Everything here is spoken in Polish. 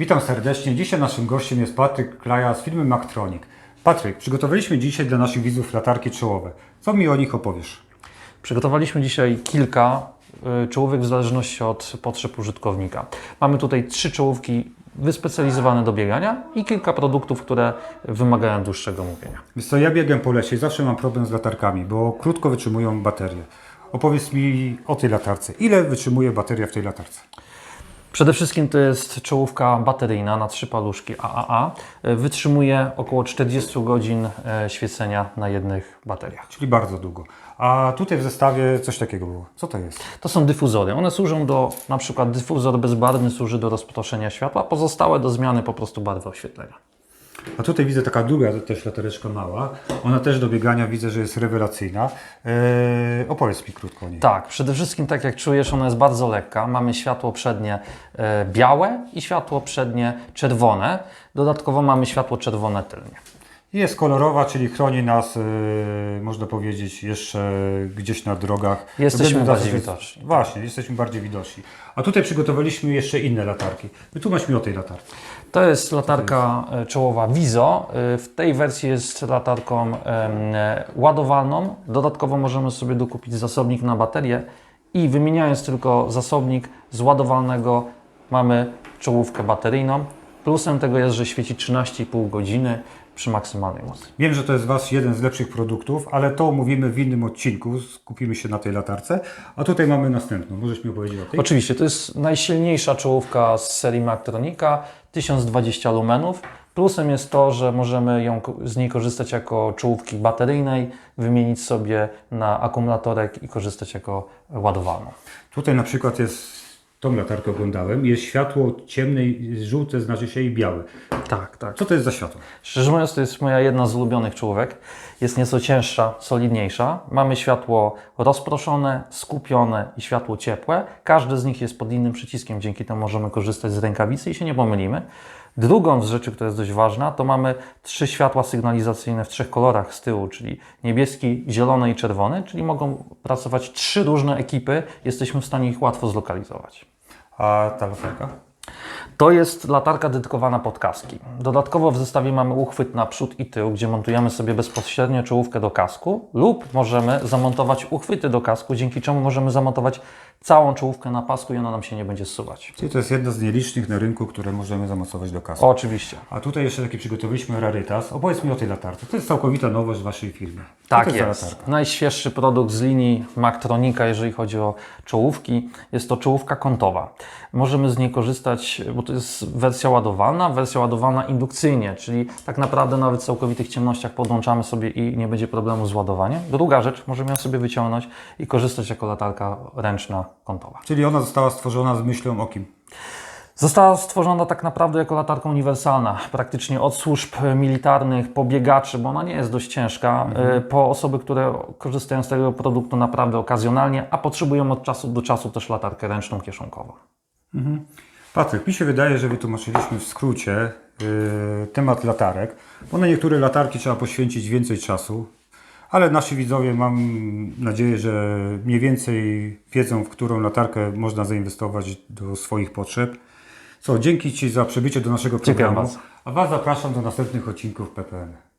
Witam serdecznie. Dzisiaj naszym gościem jest Patryk Klaja z firmy Maktronik. Patryk, przygotowaliśmy dzisiaj dla naszych widzów latarki czołowe. Co mi o nich opowiesz? Przygotowaliśmy dzisiaj kilka y, czołówek w zależności od potrzeb użytkownika. Mamy tutaj trzy czołówki wyspecjalizowane do biegania i kilka produktów, które wymagają dłuższego mówienia. Wiesz co, ja biegam po lesie i zawsze mam problem z latarkami, bo krótko wytrzymują baterie. Opowiedz mi o tej latarce. Ile wytrzymuje bateria w tej latarce? Przede wszystkim to jest czołówka bateryjna na trzy paluszki AAA. Wytrzymuje około 40 godzin e, świecenia na jednych bateriach. Czyli bardzo długo. A tutaj w zestawie coś takiego było. Co to jest? To są dyfuzory. One służą do, na przykład dyfuzor bezbarwny służy do rozproszenia światła, pozostałe do zmiany po prostu barwy oświetlenia. A tutaj widzę taka druga też latareczka mała. Ona też do biegania widzę, że jest rewelacyjna. Eee, opowiedz mi krótko o niej. Tak, przede wszystkim tak jak czujesz, ona jest bardzo lekka. Mamy światło przednie e, białe i światło przednie czerwone. Dodatkowo mamy światło czerwone tylnie. Jest kolorowa, czyli chroni nas, e, można powiedzieć, jeszcze gdzieś na drogach. Jesteśmy bardziej widoczni. Właśnie, jesteśmy bardziej widoczni. A tutaj przygotowaliśmy jeszcze inne latarki. Wytłumacz mi o tej latarce. To jest latarka e, czołowa Viso. E, W tej wersji jest latarką ładowalną. Dodatkowo możemy sobie dokupić zasobnik na baterię i wymieniając tylko zasobnik z ładowalnego mamy czołówkę bateryjną. Plusem tego jest, że świeci 13,5 godziny przy maksymalnej mocy. Wiem, że to jest Wasz jeden z lepszych produktów, ale to omówimy w innym odcinku. Skupimy się na tej latarce. A tutaj mamy następną. Możesz mi opowiedzieć o tej? Oczywiście, to jest najsilniejsza czołówka z serii Maktronika, 1020 lumenów. Plusem jest to, że możemy ją, z niej korzystać jako czołówki bateryjnej, wymienić sobie na akumulatorek i korzystać jako ładowalną. Tutaj na przykład jest, tą latarkę oglądałem, jest światło ciemne, żółte znaczy się i białe. Tak, tak. Co to jest za światło? Szczerze mówiąc, to jest moja jedna z ulubionych czołówek. Jest nieco cięższa, solidniejsza. Mamy światło rozproszone, skupione i światło ciepłe. Każdy z nich jest pod innym przyciskiem, dzięki temu możemy korzystać z rękawicy i się nie pomylimy. Drugą z rzeczy, która jest dość ważna, to mamy trzy światła sygnalizacyjne w trzech kolorach z tyłu, czyli niebieski, zielony i czerwony, czyli mogą pracować trzy różne ekipy. Jesteśmy w stanie ich łatwo zlokalizować. A ta? To jest latarka dedykowana pod kaski. Dodatkowo w zestawie mamy uchwyt na przód i tył, gdzie montujemy sobie bezpośrednio czołówkę do kasku lub możemy zamontować uchwyty do kasku, dzięki czemu możemy zamontować całą czołówkę na pasku i ona nam się nie będzie zsuwać. Czyli to jest jedna z nielicznych na rynku, które możemy zamocować do kasy. O, oczywiście. A tutaj jeszcze taki przygotowaliśmy rarytas. Opowiedz mi o tej latarce. To jest całkowita nowość w Waszej firmie. Co Tak jest. latarka? Najświeższy produkt z linii Maktronika, jeżeli chodzi o czołówki, jest to czołówka kątowa. Możemy z niej korzystać, bo to jest wersja ładowalna, wersja ładowana indukcyjnie, czyli tak naprawdę nawet w całkowitych ciemnościach podłączamy sobie i nie będzie problemu z ładowaniem. Druga rzecz, możemy ją sobie wyciągnąć i korzystać jako latarka ręczna kątowa. Czyli ona została stworzona z myślą o kim? Została stworzona tak naprawdę jako latarka uniwersalna, praktycznie od służb militarnych, po biegaczy, bo ona nie jest dość ciężka, y, po osoby, które korzystają z tego produktu naprawdę okazjonalnie, a potrzebują od czasu do czasu też latarkę ręczną kieszonkową. Patryk, mi się wydaje, że wytłumaczyliśmy w skrócie yy, temat latarek, bo na niektóre latarki trzeba poświęcić więcej czasu, ale nasi widzowie mam nadzieję, że mniej więcej wiedzą, w którą latarkę można zainwestować do swoich potrzeb. Co, dzięki Ci za przybycie do naszego programu, a Was zapraszam do następnych odcinków PPN.